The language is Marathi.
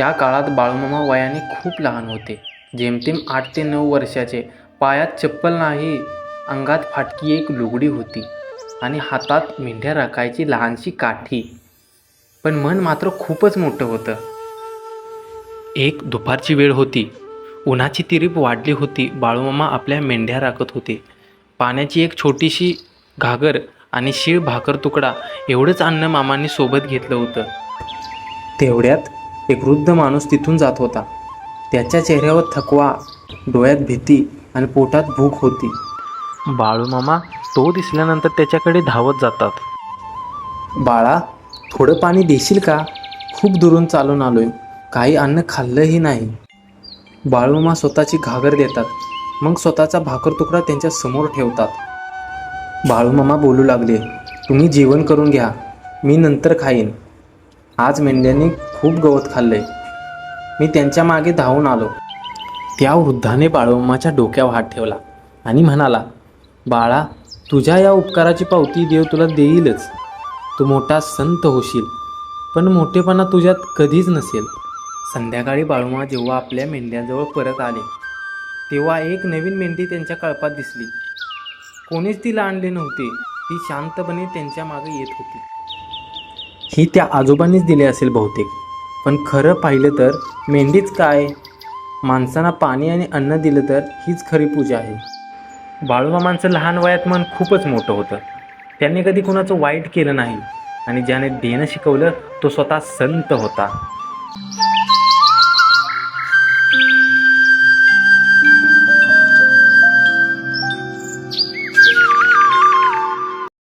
त्या काळात बाळूमामा वयाने खूप लहान होते. जेमतेम आठ ते नऊ वर्षाचे पायात चप्पल नाही अंगात फाटकी एक लुगडी होती आणि हातात मेंढ्या राखायची लहानशी काठी. पण मन मात्र खूपच मोठं होतं. एक दुपारची वेळ होती. उन्हाची तिरीप वाढली होती. बाळूमामा आपल्या मेंढ्या राखत होते. पाण्याची एक छोटीशी घागर आणि शीळ भाकर तुकडा एवढंच अन्न मामांनी सोबत घेतलं होतं. तेवढ्यात एक वृद्ध माणूस तिथून जात होता. त्याच्या चेहऱ्यावर थकवा डोळ्यात भीती आणि पोटात भूक होती. बाळूमामा तो दिसल्यानंतर त्याच्याकडे धावत जातात. बाळा थोडं पाणी देशील का? खूप दुरून चालून आलोय. काही अन्न खाल्लंही नाही. बाळूमामा स्वतःची घागर देतात. मग स्वतःचा भाकर तुकडा त्यांच्यासमोर ठेवतात. बाळूमामा बोलू लागले तुम्ही जेवण करून घ्या. मी नंतर खाईन. आज मेंढ्यांनी खूप गवत खाल्ले. मी त्यांच्या मागे धावून आलो. त्या वृद्धाने बाळूमामाच्या डोक्यावर हात ठेवला आणि म्हणाला बाळा तुझ्या या उपकाराची पावती देव तुला देईलच. तू मोठा संत होशील पण मोठेपणा तुझ्यात कधीच नसेल. संध्याकाळी बाळूमा जेव्हा आपल्या मेंढ्यांजवळ परत आले तेव्हा एक नवीन मेंढी त्यांच्या कळपात दिसली. कोणीच तिला आणले नव्हते. ती शांतपणे त्यांच्या मागे येत होती. ही त्या आजोबांनीच दिले असेल बहुतेक. पण खरं पाहिलं तर मेंढीच काय? माणसांना पाणी आणि अन्न दिलं तर हीच खरी पूजा आहे. बाळूबा माणसं लहान वयात मन खूपच मोठं होतं. त्यांनी कधी कुणाचं वाईट केलं नाही आणि ज्याने देणं शिकवलं तो स्वतः संत होता.